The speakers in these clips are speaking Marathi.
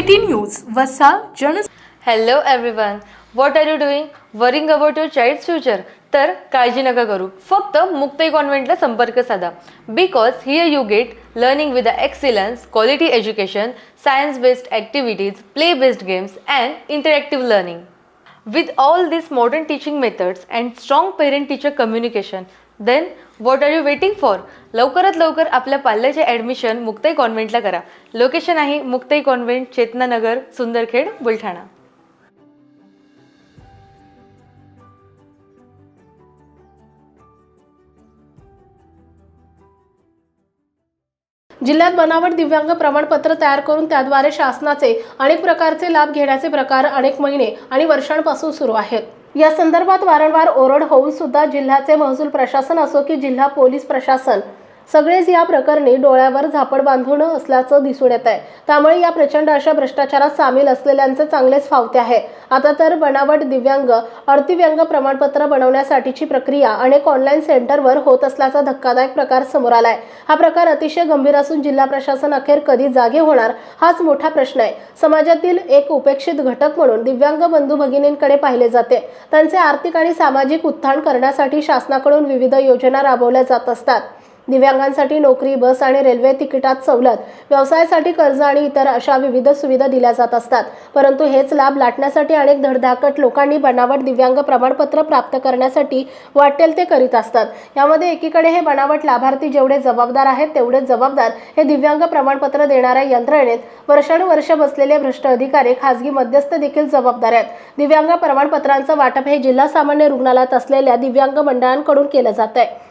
सिटी न्यूज वसा जन hello everyone what are you doing worrying about your child future तर काळजी नका करू. फक्त मुक्ताई कॉन्व्हेंटला संपर्क साधा. Because here you get learning with the excellence quality education science based activities play based games and interactive learning With all this modern teaching methods and strong parent teacher communication, then what are you waiting for लवकरात लवकर आपल्या पाल्याचे ॲडमिशन मुक्ताई कॉन्व्हेंटला करा. लोकेशन आहे मुक्ताई कॉन्व्हेंट चेतनानगर सुंदरखेड बुलढाणा. जिल्ह्यात बनावट दिव्यांग प्रमाणपत्र तयार करून त्याद्वारे शासनाचे अनेक प्रकारचे लाभ घेण्याचे प्रकार अनेक महिने आणि वर्षांपासून सुरू आहेत. या संदर्भात वारंवार ओरड होऊन सुद्धा जिल्ह्याचे महसूल प्रशासन असो की जिल्हा पोलीस प्रशासन सगळेच या प्रकरणी डोळ्यावर झापड बांधून असल्याचं दिसून येत आहे त्यामुळे या प्रचंड अशा भ्रष्टाचारात सामील असलेल्यांचे चांगलेच फावते आहे. आता तर बनावट दिव्यांग अर्थिव्यंग प्रमाणपत्र बनवण्यासाठीची प्रक्रिया अनेक ऑनलाईन सेंटरवर होत असल्याचा धक्कादायक प्रकार समोर आलाय. हा प्रकार अतिशय गंभीर असून जिल्हा प्रशासन अखेर कधी जागे होणार हाच मोठा प्रश्न आहे. समाजातील एक उपेक्षित घटक म्हणून दिव्यांग बंधू भगिनींकडे पाहिले जाते. त्यांचे आर्थिक आणि सामाजिक उत्थान करण्यासाठी शासनाकडून विविध योजना राबवल्या जात असतात. दिव्यांगांसाठी नोकरी बस आणि रेल्वे तिकिटात सवलत व्यवसायासाठी कर्ज आणि इतर अशा विविध सुविधा दिल्या जात असतात. परंतु हेच लाभ लाटण्यासाठी अनेक धडधाकट लोकांनी बनावट दिव्यांग प्रमाणपत्र प्राप्त करण्यासाठी वाटेल ते करीत असतात. यामध्ये एकीकडे हे बनावट लाभार्थी जेवढे जबाबदार आहेत तेवढेच जबाबदार हे दिव्यांग प्रमाणपत्र देणाऱ्या यंत्रणेत वर्षानुवर्ष बसलेले भ्रष्ट अधिकारी खासगी मध्यस्थ देखील जबाबदार आहेत. दिव्यांग प्रमाणपत्रांचं वाटप हे जिल्हा सामान्य रुग्णालयात असलेल्या दिव्यांग मंडळांकडून केलं जात आहे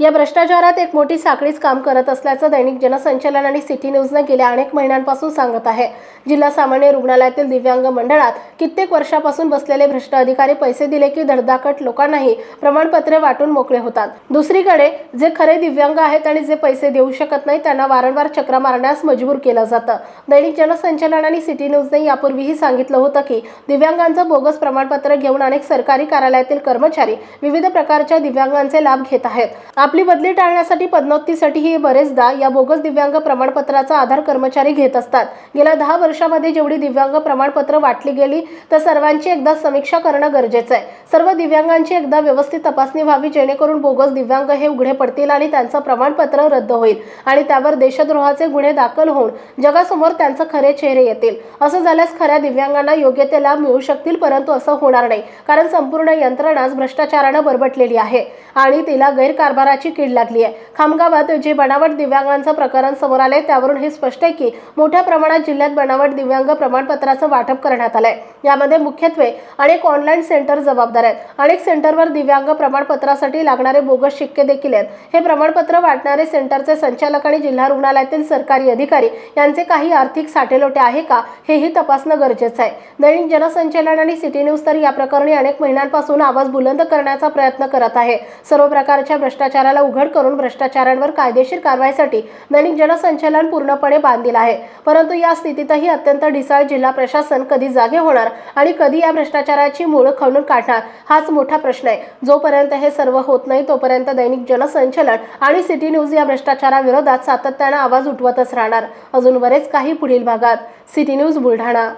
या भ्रष्टाचारात एक मोठी साखळीच काम करत असल्याचं दैनिक जनसंचलन आणि सिटी न्यूजनं गेल्या अनेक महिन्यांपासून सांगत आहे. जिल्हा सामान्य रुग्णालयातील दिव्यांग मंडळात कित्येक वर्षापासून बसलेले भ्रष्ट अधिकारी पैसे दिले की धडधाकट लोकांनाही प्रमाणपत्रे वाटून मोकळे होतात. दुसरीकडे जे खरे दिव्यांग आहेत आणि जे पैसे देऊ शकत नाही त्यांना वारंवार चक्र मारण्यास मजबूर केलं जातं. दैनिक जनसंचलन आणि सिटी न्यूजने यापूर्वीही सांगितलं होतं की दिव्यांगांचं बोगस प्रमाणपत्र घेऊन अनेक सरकारी कार्यालयातील कर्मचारी विविध प्रकारच्या दिव्यांगांचे लाभ घेत आहेत. आपली बदली टाळण्यासाठी पदोन्नतीसाठीही बरेचदा या बोगस दिव्यांग प्रमाणपत्राचा आधार कर्मचारी घेत असतात. गेल्या दहा वर्षामध्ये जेवढी दिव्यांग प्रमाणपत्र वाटली गेली तर सर्वांची एकदा समीक्षा करणं गरजेचं आहे. सर्व दिव्यांगांची एकदा व्यवस्थित तपासणी व्हावी जेणेकरून बोगस दिव्यांग हे उघडे पडतील आणि त्यांचं प्रमाणपत्र रद्द होईल आणि त्यावर देशद्रोहाचे गुन्हे दाखल होऊन जगासमोर त्यांचं खरे चेहरे येतील. असं झाल्यास खऱ्या दिव्यांगांना योग्य ते लाभ मिळू शकतील परंतु असं होणार नाही कारण संपूर्ण यंत्रणाच भ्रष्टाचारानं बरबटलेली आहे आणि तिला गैरकारभाराची कीड लागली आहे खामगावात जे बनावट दिव्यांगांचं प्रकरण समोर आलंय त्यावरून हे स्पष्ट आहे की मोठ्या प्रमाणात जिल्ह्यात बनावट दिव्यांग प्रमाणपत्राचं वाटप करण्यात आलंय. यामध्ये मुख्यत्वे अनेक ऑनलाईन सेंटर जबाबदार आहेत. अनेक सेंटरवर दिव्यांग प्रमाणपत्रासाठी लागणारे बोगस शिक्के देखील आहेत. हे प्रमाणपत्र वाटणारे सेंटरचे संचालक आणि जिल्हा रुग्णालयातील सरकारी अधिकारी यांचे काही आर्थिक साठेलोटे आहे का हेही तपासणं गरजेचं आहे. दैनिक जनसंचालन आणि सिटी न्यूज तर या प्रकरणी अनेक महिन्यांपासून आवाज बुलंद करण्याचा प्रयत्न करत आहे. सर्व प्रकारच्या भ्रष्टाचार भ्रष्टाचाराला उघड करून भ्रष्टाचारांवर कायदेशीर कारवाईसाठी दैनिक जनसंचालन पूर्णपणे बांधील आहे. परंतु या स्थितीतही अत्यंत ढिसाळ जिल्हा प्रशासन कधी जागे होणार आणि कधी या भ्रष्टाचाराची मुळं खणून काढणार हाच मोठा प्रश्न आहे. जोपर्यंत हे सर्व होत नाही तोपर्यंत दैनिक जलसंचलन आणि सिटी न्यूज या भ्रष्टाचाराविरोधात सातत्यानं आवाज उठवतच राहणार. अजून बरेच काही पुढील भागात. City news Buldhana.